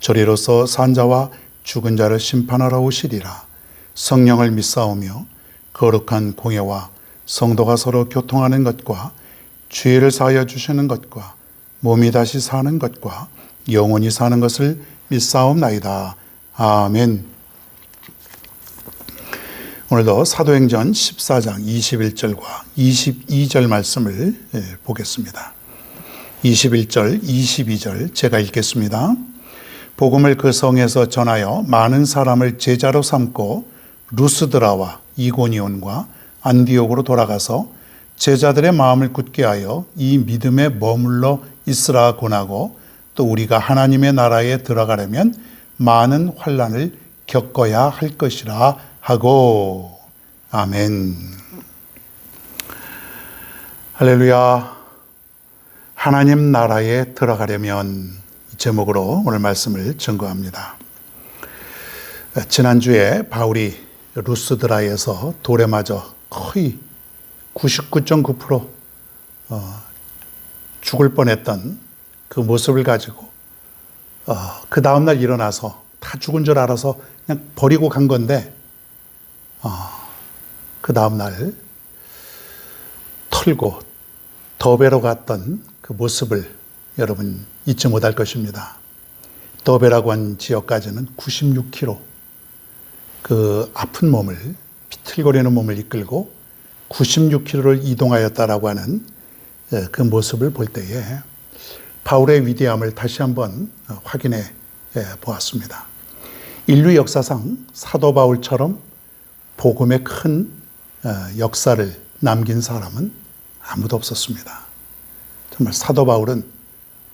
저리로서 산자와 죽은 자를 심판하러 오시리라 성령을 믿사오며 거룩한 공예와 성도가 서로 교통하는 것과 죄를 사하여 주시는 것과 몸이 다시 사는 것과 영원히 사는 것을 믿사옵나이다. 아멘. 오늘도 사도행전 14장 21절과 22절 말씀을 예, 보겠습니다. 21절, 22절 제가 읽겠습니다. 복음을 그 성에서 전하여 많은 사람을 제자로 삼고 루스드라와 이고니온과 안디옥으로 돌아가서 제자들의 마음을 굳게 하여 이 믿음에 머물러 있으라 권하고 또 우리가 하나님의 나라에 들어가려면 많은 환란을 겪어야 할 것이라 하고 아멘. 할렐루야. 하나님 나라에 들어가려면 이 제목으로 오늘 말씀을 증거합니다. 지난주에 바울이 루스드라에서 돌에 맞아 거의 99.9% 어, 죽을 뻔했던 그 모습을 가지고 어, 그 다음날 일어나서 다 죽은 줄 알아서 그냥 버리고 간 건데 어, 그 다음날 털고 더베로 갔던 그 모습을 여러분 잊지 못할 것입니다. 더베라고 한 지역까지는 96km 그 아픈 몸을 비틀거리는 몸을 이끌고 96km를 이동하였다라고 하는 그 모습을 볼 때에 바울의 위대함을 다시 한번 확인해 보았습니다. 인류 역사상 사도 바울처럼 복음의 큰 역사를 남긴 사람은 아무도 없었습니다. 정말 사도 바울은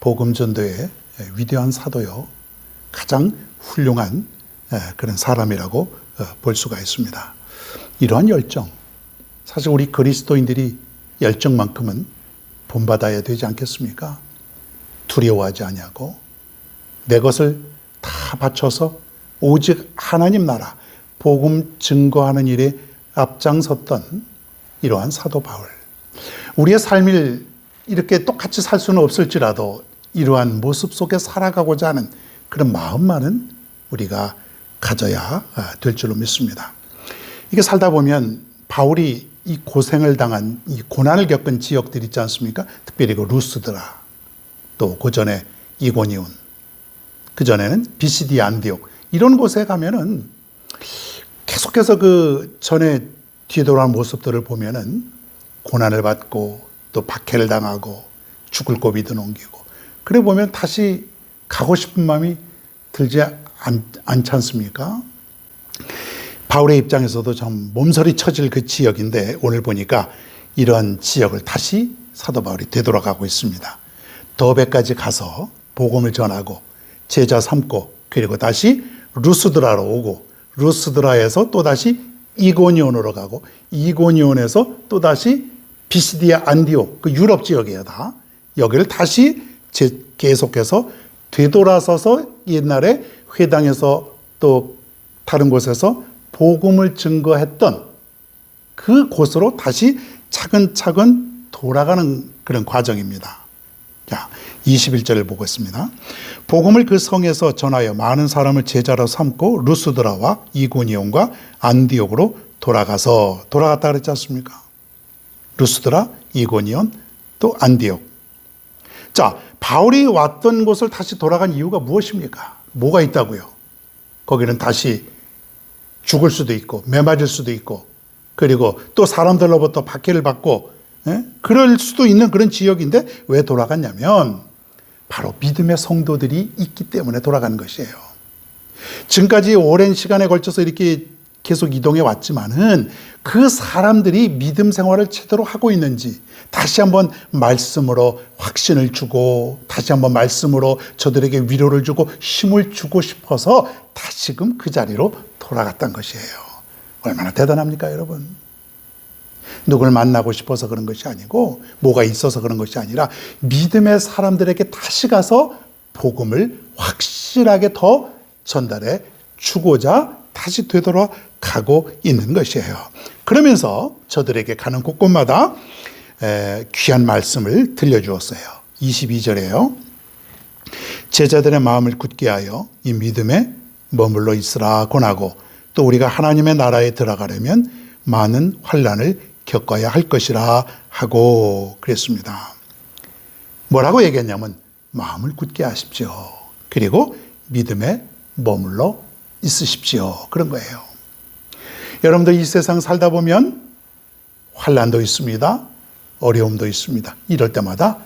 복음 전도의 위대한 사도요 가장 훌륭한 그런 사람이라고 볼 수가 있습니다. 이러한 열정, 사실 우리 그리스도인들이 열정만큼은 본받아야 되지 않겠습니까? 두려워하지 아니하고 내 것을 다 바쳐서 오직 하나님 나라 복음 증거하는 일에 앞장섰던 이러한 사도 바울. 우리의 삶을 이렇게 똑같이 살 수는 없을지라도 이러한 모습 속에 살아가고자 하는 그런 마음만은 우리가 가져야 될 줄로 믿습니다. 이게 살다 보면 바울이 이 고생을 당한 이 고난을 겪은 지역들 있지 않습니까? 특별히 그 루스드라 또 그 전에 이고니온 그 전에는 비시디 안디옥 이런 곳에 가면은 계속해서 그 전에 뒤돌아온 모습들을 보면은 고난을 받고 또 박해를 당하고 죽을 고비도 넘기고 그래 보면 다시 가고 싶은 마음이 들지 않, 않지 않습니까? 바울의 입장에서도 좀 몸서리 쳐질 그 지역인데 오늘 보니까 이런 지역을 다시 사도 바울이 되돌아가고 있습니다. 더베까지 가서 복음을 전하고 제자 삼고 그리고 다시 루스드라로 오고 루스드라에서 또 다시 이고니온으로 가고 이고니온에서 또 다시 비시디아 안디오 그 유럽 지역이에요 다 여기를 다시 계속해서 되돌아서서 옛날에 회당에서 또 다른 곳에서 복음을 증거했던 그 곳으로 다시 차근차근 돌아가는 그런 과정입니다. 자, 21절을 보겠습니다. 복음을 그 성에서 전하여 많은 사람을 제자로 삼고 루스드라와 이고니온과 안디옥으로 돌아가서 돌아갔다 그랬지 않습니까? 루스드라, 이고니온, 또 안디옥. 자, 바울이 왔던 곳을 다시 돌아간 이유가 무엇입니까? 뭐가 있다고요? 거기는 다시 죽을 수도 있고 매맞을 수도 있고 그리고 또 사람들로부터 박해를 받고 예? 그럴 수도 있는 그런 지역인데 왜 돌아갔냐면 바로 믿음의 성도들이 있기 때문에 돌아가는 것이에요. 지금까지 오랜 시간에 걸쳐서 이렇게 계속 이동해 왔지만은 그 사람들이 믿음 생활을 제대로 하고 있는지 다시 한번 말씀으로 확신을 주고 다시 한번 말씀으로 저들에게 위로를 주고 힘을 주고 싶어서 다시금 그 자리로 돌아갔던 것이에요. 얼마나 대단합니까, 여러분? 누굴 만나고 싶어서 그런 것이 아니고 뭐가 있어서 그런 것이 아니라 믿음의 사람들에게 다시 가서 복음을 확실하게 더 전달해 주고자 다시 되돌아가고 있는 것이에요. 그러면서 저들에게 가는 곳곳마다 에, 귀한 말씀을 들려주었어요. 22절에요. 제자들의 마음을 굳게 하여 이 믿음에 머물러 있으라 권하고 또 우리가 하나님의 나라에 들어가려면 많은 환란을 겪어야 할 것이라 하고 그랬습니다. 뭐라고 얘기했냐면 마음을 굳게 하십시오. 그리고 믿음에 머물러 있으십시오. 그런 거예요. 여러분들 이 세상 살다 보면 환란도 있습니다. 어려움도 있습니다. 이럴 때마다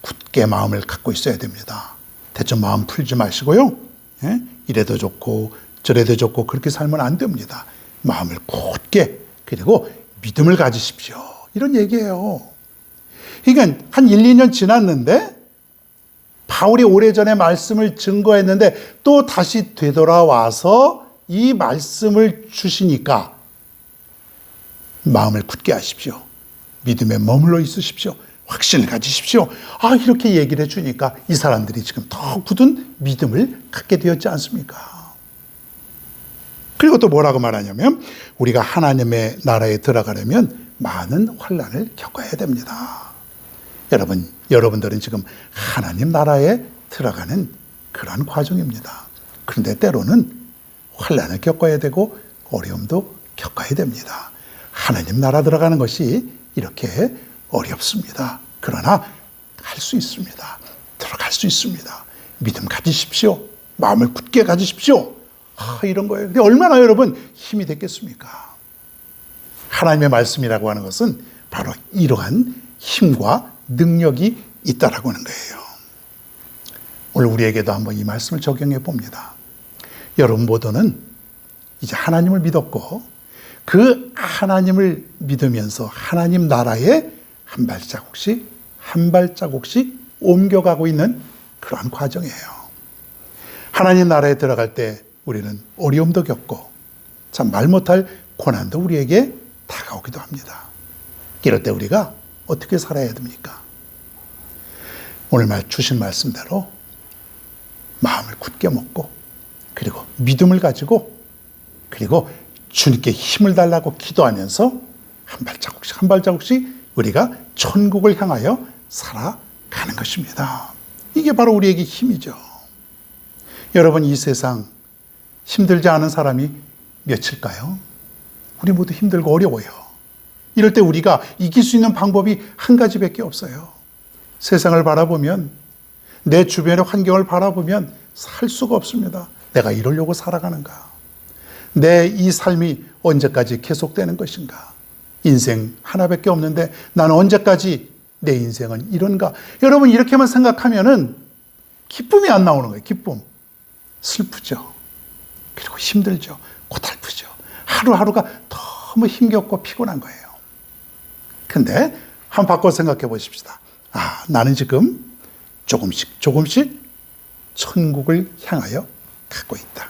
굳게 마음을 갖고 있어야 됩니다. 대충 마음 풀지 마시고요. 예? 이래도 좋고 저래도 좋고 그렇게 살면 안 됩니다. 마음을 굳게 그리고 믿음을 가지십시오. 이런 얘기예요. 그러니까 한 1, 2년 지났는데 바울이 오래전에 말씀을 증거했는데 또 다시 되돌아와서 이 말씀을 주시니까 마음을 굳게 하십시오. 믿음에 머물러 있으십시오. 확신을 가지십시오. 아, 이렇게 얘기를 해주니까 이 사람들이 지금 더 굳은 믿음을 갖게 되었지 않습니까? 그리고 또 뭐라고 말하냐면 우리가 하나님의 나라에 들어가려면 많은 환란을 겪어야 됩니다. 여러분, 여러분들은 지금 하나님 나라에 들어가는 그러한 과정입니다. 그런데 때로는 환란을 겪어야 되고 어려움도 겪어야 됩니다. 하나님 나라 들어가는 것이 이렇게 어렵습니다. 그러나 할 수 있습니다. 들어갈 수 있습니다. 믿음 가지십시오. 마음을 굳게 가지십시오. 아, 이런 거예요. 근데 얼마나 여러분 힘이 됐겠습니까? 하나님의 말씀이라고 하는 것은 바로 이러한 힘과 능력이 있다라고 하는 거예요. 오늘 우리에게도 한번 이 말씀을 적용해 봅니다. 여러분 모두는 이제 하나님을 믿었고 그 하나님을 믿으면서 하나님 나라에 한 발자국씩 한 발자국씩 옮겨가고 있는 그러한 과정이에요. 하나님 나라에 들어갈 때 우리는 어려움도 겪고 참 말 못할 고난도 우리에게 다가오기도 합니다. 이럴 때 우리가 어떻게 살아야 됩니까? 오늘 말 주신 말씀대로 마음을 굳게 먹고 그리고 믿음을 가지고 그리고 주님께 힘을 달라고 기도하면서 한 발자국씩 한 발자국씩 우리가 천국을 향하여 살아가는 것입니다. 이게 바로 우리에게 힘이죠. 여러분 이 세상 힘들지 않은 사람이 몇일까요? 우리 모두 힘들고 어려워요. 이럴 때 우리가 이길 수 있는 방법이 한 가지밖에 없어요. 세상을 바라보면 내 주변의 환경을 바라보면 살 수가 없습니다. 내가 이러려고 살아가는가? 내 이 삶이 언제까지 계속되는 것인가? 인생 하나밖에 없는데 나는 언제까지 내 인생은 이런가? 여러분 이렇게만 생각하면은 기쁨이 안 나오는 거예요. 기쁨. 슬프죠. 그리고 힘들죠. 고달프죠. 하루하루가 너무 힘겹고 피곤한 거예요. 근데 한번 바꿔 생각해 보십시다. 아, 나는 지금 조금씩 조금씩 천국을 향하여 가고 있다.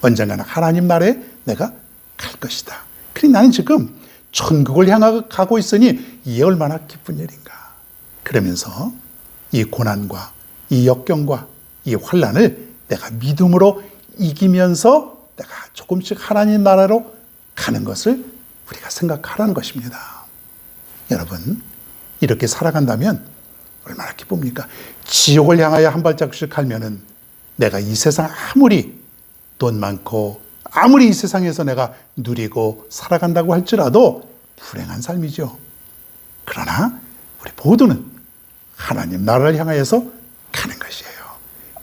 언젠가는 하나님 나라에 내가 갈 것이다. 그러니 나는 지금 천국을 향하여 가고 있으니 이게 얼마나 기쁜 일인가. 그러면서 이 고난과 이 역경과 이 환란을 내가 믿음으로 이기면서 내가 조금씩 하나님 나라로 가는 것을 우리가 생각하라는 것입니다. 여러분, 이렇게 살아간다면 얼마나 기쁩니까? 지옥을 향하여 한 발짝씩 갈면은 내가 이 세상 아무리 돈 많고 아무리 이 세상에서 내가 누리고 살아간다고 할지라도 불행한 삶이죠. 그러나 우리 모두는 하나님 나라를 향하여서 가는 것이에요.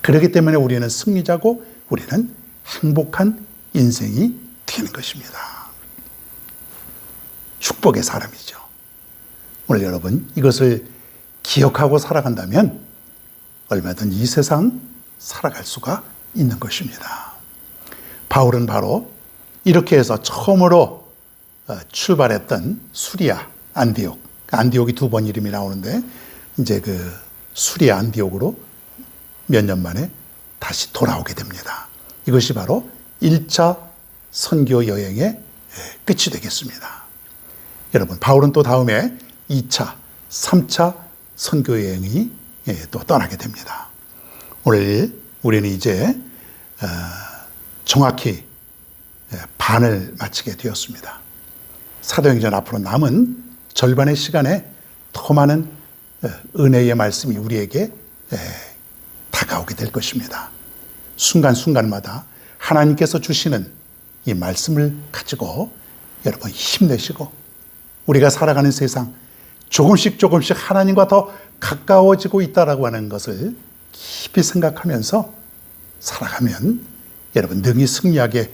그렇기 때문에 우리는 승리자고 우리는 행복한 인생이 되는 것입니다. 축복의 사람이죠. 오늘 여러분 이것을 기억하고 살아간다면 얼마든 이 세상 살아갈 수가 있는 것입니다. 바울은 바로 이렇게 해서 처음으로 어, 출발했던 수리아 안디옥 안디옥이 두 번 이름이 나오는데 이제 그 수리아 안디옥으로 몇 년 만에 다시 돌아오게 됩니다. 이것이 바로 1차 선교 여행의 예, 끝이 되겠습니다. 여러분, 바울은 또 다음에 2차, 3차 선교 여행이 예, 또 떠나게 됩니다. 오늘 우리는 이제 어, 정확히 예, 반을 마치게 되었습니다. 사도행전 앞으로 남은 절반의 시간에 더 많은 어, 은혜의 말씀이 우리에게 예, 다가오게 될 것입니다. 순간순간마다 하나님께서 주시는 이 말씀을 가지고 여러분 힘내시고 우리가 살아가는 세상 조금씩 조금씩 하나님과 더 가까워지고 있다라고 하는 것을 깊이 생각하면서 살아가면 여러분 능히 승리하게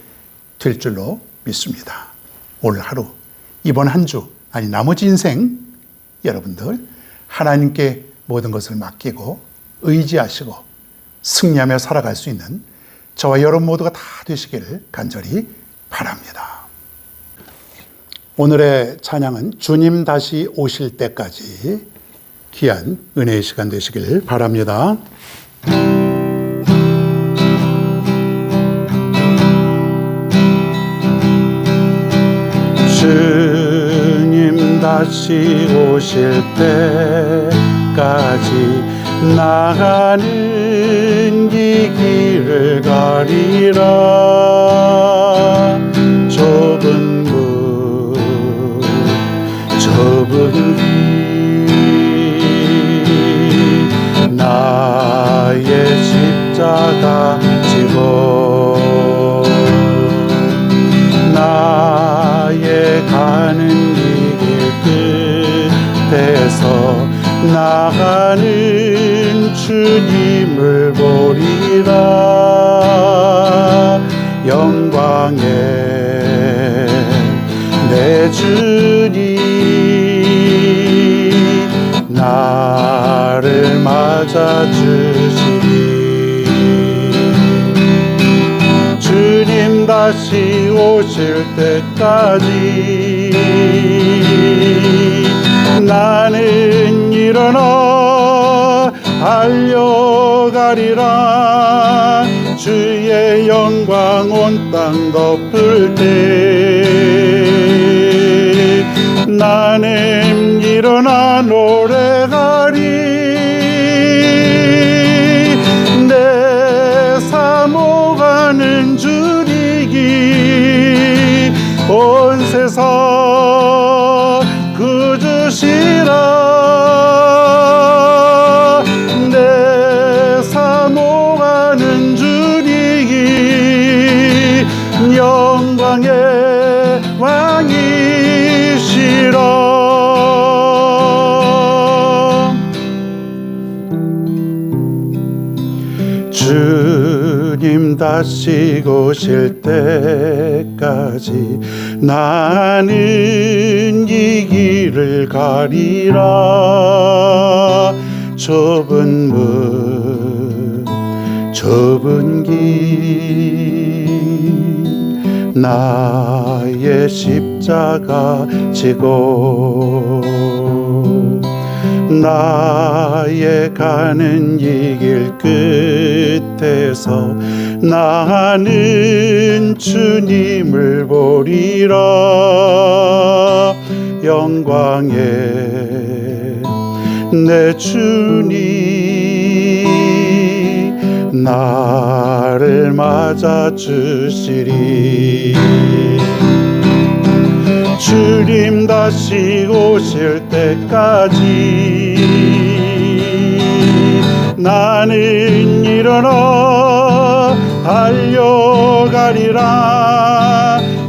될 줄로 믿습니다. 올 하루, 이번 한 주, 아니 나머지 인생 여러분들 하나님께 모든 것을 맡기고 의지하시고 승리하며 살아갈 수 있는 저와 여러분 모두가 다 되시기를 간절히 바랍니다. 오늘의 찬양은 주님 다시 오실 때까지 귀한 은혜의 시간 되시길 바랍니다. 주님 다시 오실 때까지 나가는 이 길을 가리라 나의 십자가 지고 나의 가는 이길 끝에서 나가는 주님을 보리라. 영광의 내주 맞아주시리 주님 다시 오실 때까지 나는 일어나 달려가리라. 주의 영광 온 땅 덮을 때 나는 일어나 노래 다시 오실 때까지 나는 이 길을 가리라. 좁은 문 좁은 길 나의 십자가 지고 나의 가는 이 길 끝 에서 나는 주님을 보리라. 영광의 내 주님 나를 맞아 주시리. 주님 다시 오실 때까지 나는 일어나 달려가리라.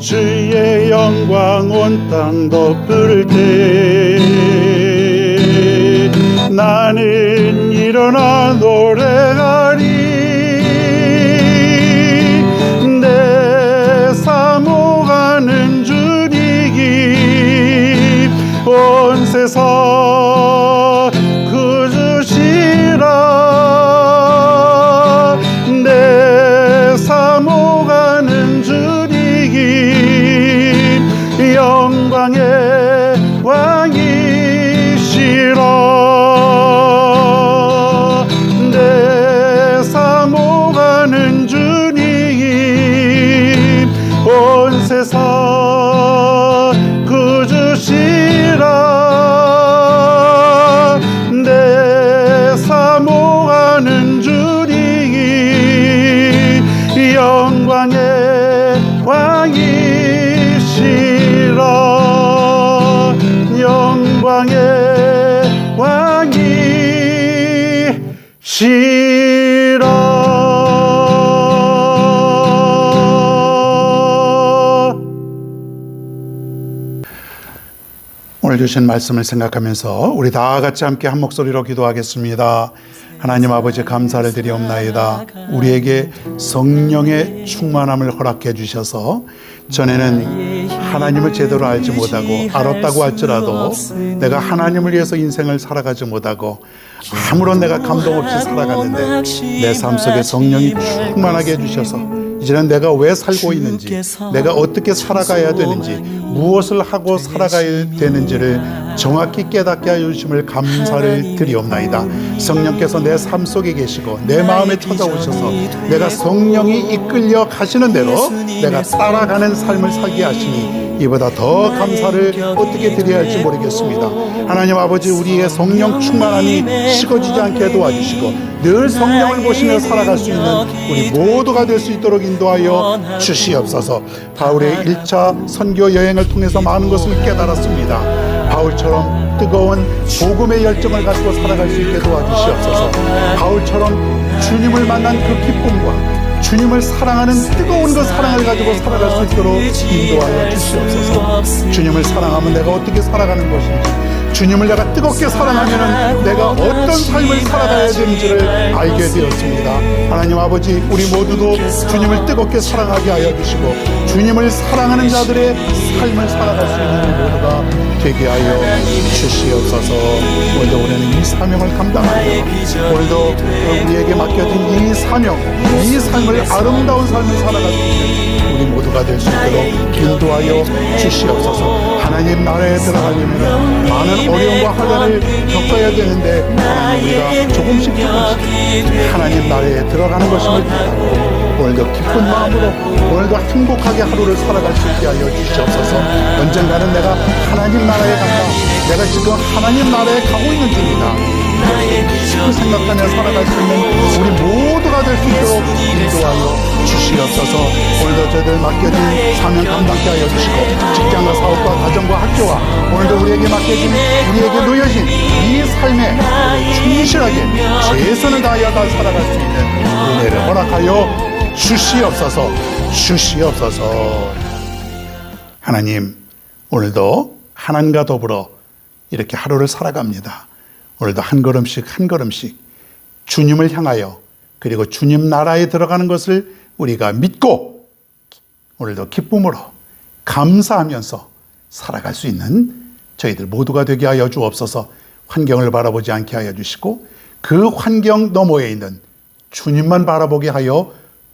주의 영광 온 땅 덮을 때 나는 일어나 노래하리. 내 사모가는 줄이기 온 세상 오늘 주신 말씀을 생각하면서 우리 다 같이 함께 한 목소리로 기도하겠습니다. 하나님 아버지 감사를 드리옵나이다. 우리에게 성령의 충만함을 허락해 주셔서 전에는 하나님을 제대로 알지 못하고 알았다고 할지라도 내가 하나님을 위해서 인생을 살아가지 못하고 아무런 내가 감동 없이 살아갔는데 내 삶 속에 성령이 충만하게 해주셔서 이제는 내가 왜 살고 있는지 내가 어떻게 살아가야 되는지 무엇을 하고 살아가야 되는지를 정확히 깨닫게 하여 주심을 감사를 드리옵나이다. 성령께서 내 삶 속에 계시고 내 마음에 찾아오셔서 내가 성령이 이끌려 가시는 대로 내가 따라가는 삶을 살게 하시니 이보다 더 감사를 어떻게 드려야 할지 모르겠습니다. 하나님 아버지 우리의 성령 충만함이 식어지지 않게 도와주시고 늘 성령을 보시며 살아갈 수 있는 우리 모두가 될 수 있도록 인도하여 주시옵소서. 바울의 1차 선교 여행을 통해서 많은 것을 깨달았습니다. 바울처럼 뜨거운 복음의 열정을 가지고 살아갈 수 있게 도와주시옵소서. 바울처럼 주님을 만난 그 기쁨과 주님을 사랑하는 뜨거운 그 사랑을 가지고 살아갈 수 있도록 인도하여 주시옵소서. 주님을 사랑하면 내가 어떻게 살아가는 것인지, 주님을 내가 뜨겁게 사랑하면 내가 어떤 삶을 살아가야 되는지를 알게 되었습니다. 하나님 아버지, 우리 모두도 주님을 뜨겁게 사랑하게 하여 주시고, 주님을 사랑하는 자들의 삶을 살아갈 수 있는 모두가 되게 하여 주시옵소서. 오늘도 우리는 이 사명을 감당하며 오늘도 우리에게 맡겨진 이 사명, 이 삶을 아름다운 삶을 살아갈 수 있는 우리 모두가 될 수 있도록 인도하여 주시옵소서. 하나님 나라에 들어가려면 많은 어려움과 하단을 겪어야 되는데 우리가 조금씩 조금씩 하나님 나라에 들어가는 것임을 깨닫고 오늘도 기쁜 마음으로 오늘도 행복하게 하루를 살아갈 수 있게 하여 주시옵소서. 언젠가는 내가 하나님 나라에 간다. 내가 지금 하나님 나라에 가고 있는 중이다. 그 생각하며 살아갈 수 있는 우리 모두가 될 수 있도록 인도하여 주시옵소서. 오늘도 저들 맡겨진 사명 감당케 하여 주시고 직장과 사업과 가정과 학교와 오늘도 우리에게 맡겨진 우리에게 놓여진 이 삶에 충실하게 최선을 다하여 다 살아갈 수 있는 은혜를 허락하여 주시옵소서 주시옵소서 하나님 오늘도 하나님과 더불어 이렇게 하루를 살아갑니다. 오늘도 한 걸음씩 한 걸음씩 주님을 향하여 그리고 주님 나라에 들어가는 것을 우리가 믿고 오늘도 기쁨으로 감사하면서 살아갈 수 있는 저희들 모두가 되게 하여 주옵소서 환경을 바라보지 않게 하여 주시고 그 환경 너머에 있는 주님만 바라보게 하여